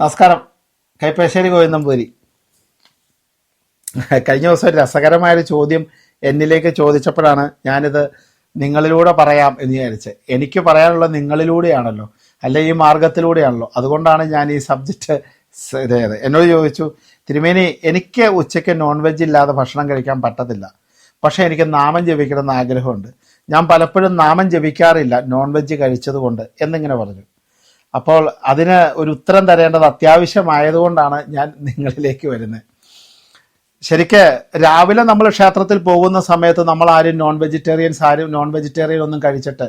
നമസ്കാരം. കൈപ്പശ്ശേരി ഗോവിന്ദംപൂരി. കഴിഞ്ഞ ദിവസം രസകരമായൊരു ചോദ്യം എന്നിലേക്ക് ചോദിച്ചപ്പോഴാണ് ഞാനിത് നിങ്ങളിലൂടെ പറയാം എന്ന് വിചാരിച്ച് എനിക്ക് പറയാനുള്ളത് നിങ്ങളിലൂടെയാണല്ലോ. അല്ലെ ഈ മാർഗത്തിലൂടെയാണല്ലോ. അതുകൊണ്ടാണ് ഞാൻ ഈ സബ്ജക്റ്റ് ഇതായത് എന്നോട് ചോദിച്ചു തിരുമേനി എനിക്ക് ഉച്ചയ്ക്ക് നോൺ വെജ് ഇല്ലാതെ ഭക്ഷണം കഴിക്കാൻ പറ്റത്തില്ല. പക്ഷേ എനിക്ക് നാമം ജപിക്കണമെന്ന് ആഗ്രഹമുണ്ട്. ഞാൻ പലപ്പോഴും നാമം ജപിക്കാറില്ല നോൺ വെജ് കഴിച്ചതുകൊണ്ട് എന്നിങ്ങനെ പറഞ്ഞു. അപ്പോൾ അതിന് ഒരു ഉത്തരം തരേണ്ടത് അത്യാവശ്യമായതുകൊണ്ടാണ് ഞാൻ നിങ്ങളിലേക്ക് വരുന്നത്. ശരിക്ക് രാവിലെ നമ്മൾ ക്ഷേത്രത്തിൽ പോകുന്ന സമയത്ത് നമ്മൾ ആരും നോൺ വെജിറ്റേറിയൻസ് ആരും നോൺ വെജിറ്റേറിയൻ ഒന്നും കഴിച്ചിട്ട്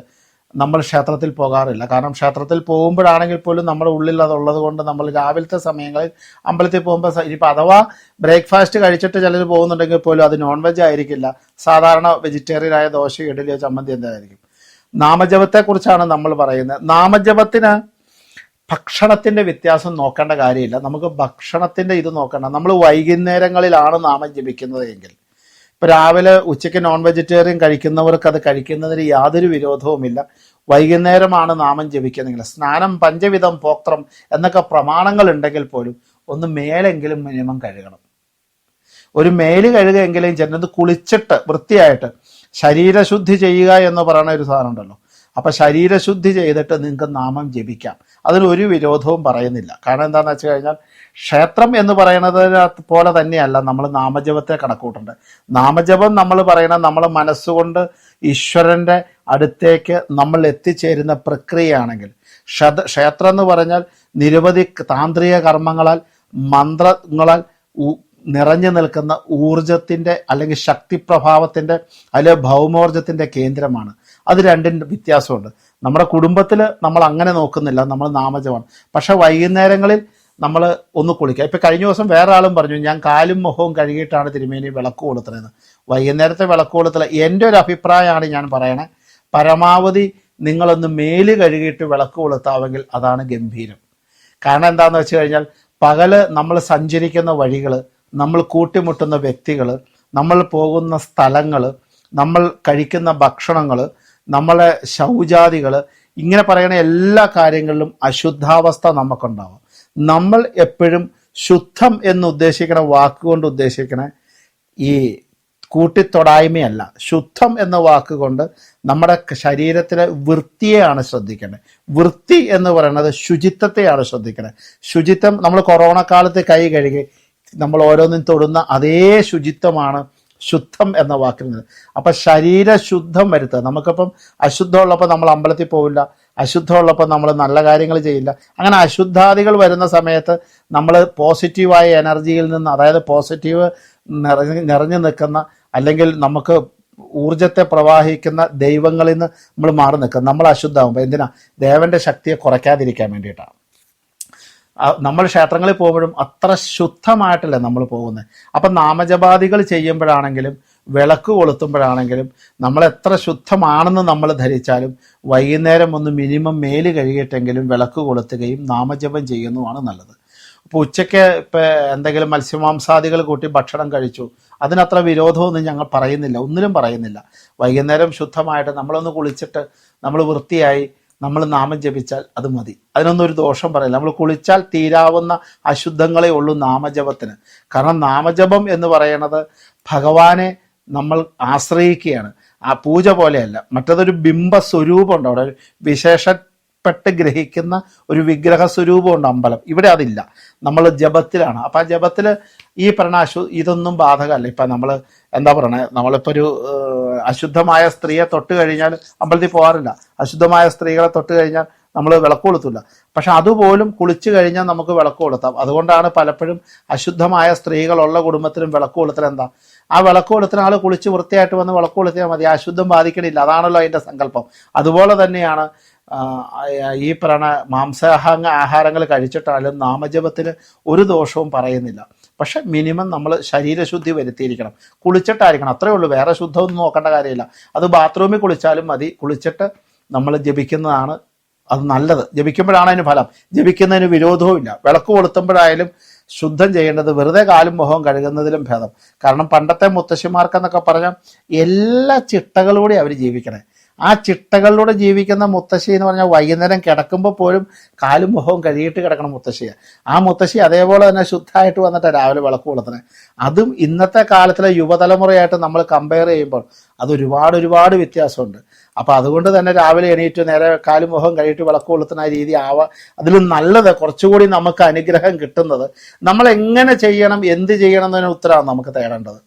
നമ്മൾ ക്ഷേത്രത്തിൽ പോകാറില്ല. കാരണം ക്ഷേത്രത്തിൽ പോകുമ്പോഴാണെങ്കിൽ പോലും നമ്മുടെ ഉള്ളിൽ അതുള്ളത് കൊണ്ട് നമ്മൾ രാവിലത്തെ സമയങ്ങളിൽ അമ്പലത്തിൽ പോകുമ്പോൾ ഇനിയിപ്പോൾ അഥവാ ബ്രേക്ക്ഫാസ്റ്റ് കഴിച്ചിട്ട് ചിലർ പോകുന്നുണ്ടെങ്കിൽ പോലും അത് നോൺ വെജ് ആയിരിക്കില്ല. സാധാരണ വെജിറ്റേറിയൻ ആയ ദോശ ഇഡലിയോ ചമ്മന്തി എന്തായിരിക്കും? നാമജപത്തെക്കുറിച്ചാണ് നമ്മൾ പറയുന്നത്. നാമജപത്തിന് ഭക്ഷണത്തിന്റെ വ്യത്യാസം നോക്കേണ്ട കാര്യമില്ല. നമുക്ക് ഭക്ഷണത്തിന്റെ ഇത് നോക്കേണ്ട. നമ്മൾ വൈകുന്നേരങ്ങളിലാണ് നാമം ജപിക്കുന്നത് എങ്കിൽ. ഇപ്പോൾ രാവിലെ ഉച്ചയ്ക്ക് നോൺ വെജിറ്റേറിയൻ കഴിക്കുന്നവർക്ക് അത് കഴിക്കുന്നതിന് യാതൊരു വിരോധവുമില്ല. വൈകുന്നേരമാണ് നാമം ജപിക്കുന്നതെങ്കിൽ. സ്നാനം പഞ്ചവിധം പോക്ത്രം എന്നൊക്കെ പ്രമാണങ്ങൾ ഉണ്ടെങ്കിൽ പോലും ഒന്ന് മേലെങ്കിലും മിനിമം കഴുകണം. ഒരു മേൽ കഴുകുകയെങ്കിലും ചെന്നത് കുളിച്ചിട്ട് വൃത്തിയായിട്ട് ശരീരശുദ്ധി ചെയ്യുക എന്ന് പറയുന്ന ഒരു സാധനം ഉണ്ടല്ലോ. അപ്പൊ ശരീരശുദ്ധി ചെയ്തിട്ട് നിങ്ങൾക്ക് നാമം ജപിക്കാം. അതിനൊരു വിരോധവും പറയുന്നില്ല. കാരണം എന്താണെന്ന് വെച്ച് കഴിഞ്ഞാൽ ക്ഷേത്രം എന്ന് പറയുന്നത് പോലെ തന്നെയല്ല. നമ്മൾ നാമജപത്തെ കണക്കൂട്ടുണ്ട്. നാമജപം നമ്മൾ പറയണ നമ്മൾ മനസ്സുകൊണ്ട് ഈശ്വരന്റെ അടുത്തേക്ക് നമ്മൾ എത്തിച്ചേരുന്ന പ്രക്രിയയാണെങ്കിൽ ക്ഷത ക്ഷേത്രം എന്ന് പറഞ്ഞാൽ നിരവധി താന്ത്രിക കർമ്മങ്ങളാൽ മന്ത്രങ്ങളാൽ നിറഞ്ഞു നിൽക്കുന്ന ഊർജത്തിന്റെ അല്ലെങ്കിൽ ശക്തിപ്രഭാവത്തിന്റെ അല്ലെങ്കിൽ ഭൗമോർജത്തിന്റെ കേന്ദ്രമാണ്. അത് രണ്ടിന്റെ വ്യത്യാസമുണ്ട്. നമ്മുടെ കുടുംബത്തിൽ നമ്മൾ അങ്ങനെ നോക്കുന്നില്ല. നമ്മൾ നാമജമാണ് പക്ഷെ വൈകുന്നേരങ്ങളിൽ നമ്മൾ ഒന്ന് കുളിക്കുക. ഇപ്പം കഴിഞ്ഞ ദിവസം വേറെ ആളും പറഞ്ഞു ഞാൻ കാലും മുഖവും കഴുകിയിട്ടാണ് തിരുമേനി വിളക്ക് കൊളുത്തുന്നത്. വൈകുന്നേരത്തെ വിളക്ക് കൊളുത്തല എന്റെ ഒരു അഭിപ്രായമാണ് ഞാൻ പറയണേ. പരമാവധി നിങ്ങളൊന്ന് മേൽ കഴുകിയിട്ട് വിളക്ക് കൊളുത്താമെങ്കിൽ അതാണ് ഗംഭീരം. കാരണം എന്താന്ന് വെച്ച് കഴിഞ്ഞാൽ പകൽ നമ്മൾ സഞ്ചരിക്കുന്ന വഴികൾ നമ്മൾ കൂട്ടിമുട്ടുന്ന വ്യക്തികൾ നമ്മൾ പോകുന്ന സ്ഥലങ്ങൾ നമ്മൾ കഴിക്കുന്ന ഭക്ഷണങ്ങൾ നമ്മളെ ശൗചാദികൾ ഇങ്ങനെ പറയുന്ന എല്ലാ കാര്യങ്ങളിലും അശുദ്ധാവസ്ഥ നമുക്കുണ്ടാവും നമ്മൾ എപ്പോഴും ശുദ്ധം എന്ന് ഉദ്ദേശിക്കണ വാക്കുകൊണ്ട് ഉദ്ദേശിക്കണ ഈ കൂട്ടിത്തൊടായ്മയല്ല. ശുദ്ധം എന്ന വാക്കുകൊണ്ട് നമ്മുടെ ശരീരത്തിലെ വൃത്തിയെയാണ് ശ്രദ്ധിക്കേണ്ടത് വൃത്തി എന്ന് പറയുന്നത് ശുചിത്വത്തെയാണ് ശ്രദ്ധിക്കേണ്ടത് ശുചിത്വം നമ്മൾ കൊറോണ കാലത്ത് കൈ കഴുകി നമ്മൾ ഓരോന്നും തൊടുന്ന അതേ ശുചിത്വമാണ് ശുദ്ധം എന്ന വാക്കിൽ അപ്പൊ ശരീര ശുദ്ധം വരുത്തുക. നമുക്കിപ്പം അശുദ്ധമുള്ളപ്പോൾ നമ്മൾ അമ്പലത്തിൽ പോവില്ല. അശുദ്ധമുള്ളപ്പോൾ നമ്മൾ നല്ല കാര്യങ്ങൾ ചെയ്യില്ല. അങ്ങനെ അശുദ്ധാദികൾ വരുന്ന സമയത്ത് നമ്മൾ പോസിറ്റീവായ എനർജിയിൽ നിന്ന് അതായത് പോസിറ്റീവ് നിറഞ്ഞ് നിറഞ്ഞു നിൽക്കുന്ന അല്ലെങ്കിൽ നമുക്ക് ഊർജത്തെ പ്രവാഹിക്കുന്ന ദൈവങ്ങളിൽ നിന്ന് നമ്മൾ മാറി നിൽക്കുക. നമ്മൾ അശുദ്ധമാകുമ്പോൾ എന്തിനാ? ദേവന്റെ ശക്തിയെ കുറയ്ക്കാതിരിക്കാൻ വേണ്ടിയിട്ടാണ്. നമ്മൾ ക്ഷേത്രങ്ങളിൽ പോകുമ്പോഴും അത്ര ശുദ്ധമായിട്ടല്ല നമ്മൾ പോകുന്നത്. അപ്പം നാമജപാദികൾ ചെയ്യുമ്പോഴാണെങ്കിലും വിളക്ക് കൊളുത്തുമ്പോഴാണെങ്കിലും നമ്മൾ എത്ര ശുദ്ധമാണെന്ന് നമ്മൾ ധരിച്ചാലും വൈകുന്നേരം ഒന്ന് മിനിമം മേൽ കഴുകിയിട്ടെങ്കിലും വിളക്ക് കൊളുത്തുകയും നാമജപം ചെയ്യുന്നതുമാണ് നല്ലത്. അപ്പോൾ ഉച്ചയ്ക്ക് ഇപ്പോൾ എന്തെങ്കിലും മത്സ്യമാംസാദികൾ കൂട്ടി ഭക്ഷണം കഴിച്ചു അതിനത്ര വിരോധമൊന്നും ഞങ്ങൾ പറയുന്നില്ല ഒന്നിലും പറയുന്നില്ല. വൈകുന്നേരം ശുദ്ധമായിട്ട് നമ്മളൊന്ന് കുളിച്ചിട്ട് നമ്മൾ വൃത്തിയായി നമ്മൾ നാമം ജപിച്ചാൽ അത് മതി. അതിനൊന്നും ഒരു ദോഷം പറയില്ല. നമ്മൾ കുളിച്ചാൽ തീരാവുന്ന അശുദ്ധങ്ങളെ ഉള്ളൂ നാമജപത്തിന്. കാരണം നാമജപം എന്ന് പറയണത് ഭഗവാനെ നമ്മൾ ആശ്രയിക്കുകയാണ്. ആ പൂജ പോലെയല്ല. മറ്റതൊരു ബിംബ സ്വരൂപമുണ്ട് അവിടെ ഒരു വിശേഷപ്പെട്ട് ഗ്രഹിക്കുന്ന ഒരു വിഗ്രഹ സ്വരൂപമുണ്ട് അമ്പലം. ഇവിടെ അതില്ല. നമ്മൾ ജപത്തിലാണ്. അപ്പം ആ ജപത്തിൽ ഈ പറഞ്ഞ അശു ഇതൊന്നും ബാധകമല്ല. ഇപ്പം നമ്മൾ എന്താ പറയണേ? നമ്മളിപ്പോൾ ഒരു അശുദ്ധമായ സ്ത്രീയെ തൊട്ട് കഴിഞ്ഞാൽ അമ്പലത്തിൽ പോകാറില്ല. അശുദ്ധമായ സ്ത്രീകളെ തൊട്ട് കഴിഞ്ഞാൽ നമ്മൾ വിളക്ക് കൊളുത്തില്ല പക്ഷെ അതുപോലും കുളിച്ചു കഴിഞ്ഞാൽ നമുക്ക് വിളക്ക് കൊളുത്താം. അതുകൊണ്ടാണ് പലപ്പോഴും അശുദ്ധമായ സ്ത്രീകളുള്ള കുടുംബത്തിലും വിളക്ക് കൊളുത്തൽ എന്താ? ആ വിളക്ക് കൊളുത്തുന്ന ആൾ കുളിച്ച് വൃത്തിയായിട്ട് വന്ന് വിളക്ക് കൊളുത്തിയാൽ മതി. അശുദ്ധം ബാധിക്കണില്ല. അതാണല്ലോ അതിന്റെ സങ്കല്പം. അതുപോലെ തന്നെയാണ് ഈ പറയണ മാംസാഹാര ആഹാരങ്ങൾ കഴിച്ചിട്ടാലും നാമജപത്തിൽ ഒരു ദോഷവും പറയുന്നില്ല. പക്ഷെ മിനിമം നമ്മൾ ശരീരശുദ്ധി വരുത്തിയിരിക്കണം. കുളിച്ചിട്ടായിരിക്കണം. അത്രേ ഉള്ളൂ. വേറെ ശുദ്ധമൊന്നും നോക്കേണ്ട കാര്യമില്ല. അത് ബാത്റൂമിൽ കുളിച്ചാലും മതി. കുളിച്ചിട്ട് നമ്മൾ ജപിക്കുന്നതാണ് അത് നല്ലത്. ജപിക്കുമ്പോഴാണ് അതിന് ഫലം. ജപിക്കുന്നതിന് വിരോധവും ഇല്ല. വിളക്ക് കൊളുത്തുമ്പോഴായാലും ശുദ്ധം ചെയ്യേണ്ടത് വെറുതെ കാലും മുഖവും കഴുകുന്നതിലും ഭേദം. കാരണം പണ്ടത്തെ മുത്തശ്ശിമാർക്കെന്നൊക്കെ പറഞ്ഞാൽ എല്ലാ ചിട്ടകളൂടെ അവർ ജീവിക്കണേ. ആ ചിട്ടകളിലൂടെ ജീവിക്കുന്ന മുത്തശ്ശി എന്ന് പറഞ്ഞാൽ വൈകുന്നേരം കിടക്കുമ്പോൾ പോലും കാലും മുഖവും കഴുകിയിട്ട് കിടക്കണം മുത്തശ്ശിയെ. ആ മുത്തശ്ശി അതേപോലെ തന്നെ ശുദ്ധമായിട്ട് വന്നിട്ട് രാവിലെ വിളക്ക് കൊളുത്തണേ അതും ഇന്നത്തെ കാലത്തിലെ യുവതലമുറയായിട്ട് നമ്മൾ കമ്പയർ ചെയ്യുമ്പോൾ അത് ഒരുപാട് ഒരുപാട് വ്യത്യാസമുണ്ട്. അപ്പോൾ അതുകൊണ്ട് തന്നെ രാവിലെ എണീറ്റ് നേരെ കാലും മുഖം കഴുകിയിട്ട് വിളക്ക് കൊളുത്തുന്ന രീതി ആവാ അതിലും നല്ലത്. കുറച്ചുകൂടി നമുക്ക് അനുഗ്രഹം കിട്ടുന്നത്. നമ്മൾ എങ്ങനെ ചെയ്യണം എന്ത് ചെയ്യണം എന്നതിന് ഉത്തരവാണ് നമുക്ക് തേടേണ്ടത്.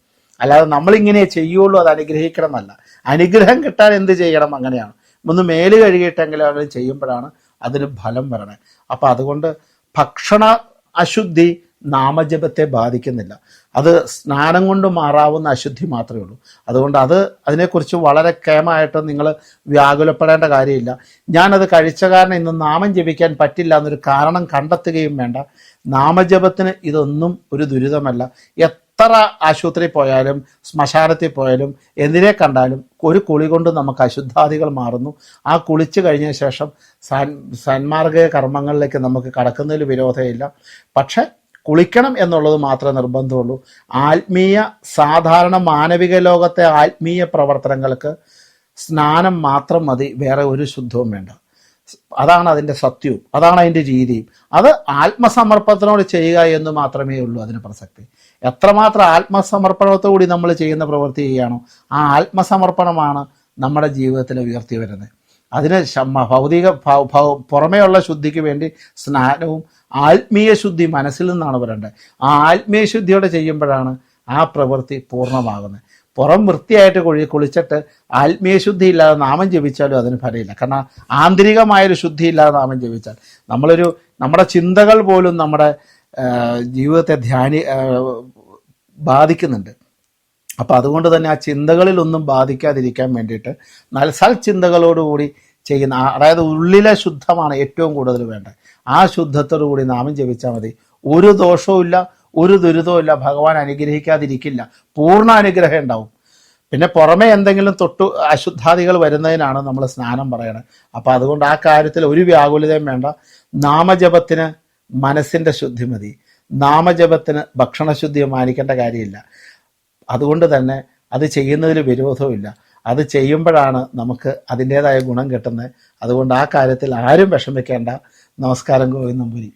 അല്ലാതെ നമ്മളിങ്ങനെ ചെയ്യുള്ളൂ അത് അനുഗ്രഹിക്കണം എന്നല്ല അനുഗ്രഹം കിട്ടാൻ എന്ത് ചെയ്യണം അങ്ങനെയാണ്. ഒന്ന് മേൽ കഴുകിയിട്ടെങ്കിലും അങ്ങനെ ചെയ്യുമ്പോഴാണ് അതിന് ഫലം വരണേ. അപ്പം അതുകൊണ്ട് ഭക്ഷണ അശുദ്ധി നാമജപത്തെ ബാധിക്കുന്നില്ല. അത് സ്നാനം കൊണ്ട് മാറാവുന്ന അശുദ്ധി മാത്രമേ ഉള്ളൂ. അതുകൊണ്ട് അത് അതിനെക്കുറിച്ച് വളരെ കേമായിട്ട് നിങ്ങൾ വ്യാകുലപ്പെടേണ്ട കാര്യമില്ല. ഞാനത് കഴിച്ച കാരണം ഇന്ന് നാമം ജപിക്കാൻ പറ്റില്ല എന്നൊരു കാരണം കണ്ടെത്തുകയും വേണ്ട. നാമജപത്തിന് ഇതൊന്നും ഒരു ദുരിതമല്ല. എത്ര ആശുപത്രി പോയാലും ശ്മശാനത്തിൽ പോയാലും എന്തിനെ കണ്ടാലും ഒരു കുളി കൊണ്ട് നമുക്ക് അശുദ്ധാദികൾ മാറുന്നു. ആ കുളിച്ചു കഴിഞ്ഞ ശേഷം സൻ സന്മാർഗ കർമ്മങ്ങളിലേക്ക് നമുക്ക് കടക്കുന്നതിൽ വിരോധമില്ല. പക്ഷെ കുളിക്കണം എന്നുള്ളത് മാത്രമേ നിർബന്ധമുള്ളൂ. ആത്മീയ സാധാരണ മാനവിക ലോകത്തെ ആത്മീയ പ്രവർത്തനങ്ങൾക്ക് സ്നാനം മാത്രം മതി. വേറെ ഒരു ശുദ്ധവും വേണ്ട. അതാണ് അതിന്റെ സത്യവും. അതാണ് അതിന്റെ രീതിയും. അത് ആത്മസമർപ്പണത്തിനോട് ചെയ്യുക എന്ന് മാത്രമേ ഉള്ളൂ അതിന് പ്രസക്തി. എത്രമാത്രം ആത്മസമർപ്പണത്തോടുകൂടി നമ്മൾ ചെയ്യുന്ന പ്രവൃത്തി ചെയ്യുകയാണോ ആ ആത്മസമർപ്പണമാണ് നമ്മുടെ ജീവിതത്തിൽ ഉയർത്തി വരുന്നത് അതിന് ഭൗതിക പുറമേയുള്ള ശുദ്ധിക്ക് വേണ്ടി സ്നാനവും ആത്മീയ ശുദ്ധി മനസ്സിൽ നിന്നാണ് വരേണ്ടത്. ആ ആത്മീയ ശുദ്ധിയോടെ ചെയ്യുമ്പോഴാണ് ആ പ്രവൃത്തി പൂർണമാകുന്നത്. പുറം വൃത്തിയായിട്ട് കുഴി കുളിച്ചിട്ട് ആത്മീയ ശുദ്ധി ഇല്ലാതെ നാമം ജപിച്ചാലും അതിന് ഫലമില്ല. കാരണം ആന്തരികമായൊരു ശുദ്ധി ഇല്ലാതെ നാമം ജപിച്ചാൽ നമ്മളൊരു നമ്മുടെ ചിന്തകൾ പോലും നമ്മുടെ ജീവിതത്തെ ധ്യാനി ബാധിക്കുന്നുണ്ട്. അപ്പം അതുകൊണ്ട് തന്നെ ആ ചിന്തകളിലൊന്നും ബാധിക്കാതിരിക്കാൻ വേണ്ടിയിട്ട് നൽസൽ ചിന്തകളോടുകൂടി ചെയ്യുന്ന അതായത് ഉള്ളിലെ ശുദ്ധമാണ് ഏറ്റവും കൂടുതൽ വേണ്ടത്. ആ ശുദ്ധത്തോടു കൂടി നാമം ജപിച്ചാൽ മതി. ഒരു ദോഷവും ഒരു ദുരിതവും ഇല്ല. ഭഗവാൻ അനുഗ്രഹിക്കാതിരിക്കില്ല. പൂർണ അനുഗ്രഹം ഉണ്ടാവും. പിന്നെ പുറമെ എന്തെങ്കിലും തൊട്ടു അശുദ്ധാദികൾ വരുന്നതിനാണ് നമ്മൾ സ്നാനം പറയണത്. അപ്പം അതുകൊണ്ട് ആ കാര്യത്തിൽ ഒരു വ്യാകുലതയും വേണ്ട. നാമജപത്തിന് മനസ്സിന്റെ ശുദ്ധി മതി. നാമജപത്തിന് ഭക്ഷണശുദ്ധി മാനിക്കേണ്ട കാര്യമില്ല. അതുകൊണ്ട് തന്നെ അത് ചെയ്യുന്നതിൽ വിരോധവുമില്ല. അത് ചെയ്യുമ്പോഴാണ് നമുക്ക് അതിന്റെതായ ഗുണം കിട്ടുന്നത്. അതുകൊണ്ട് ആ കാര്യത്തിൽ ആരും വിഷമിക്കേണ്ട. നമസ്കാരം ഗോവിന്ദമ്പുരി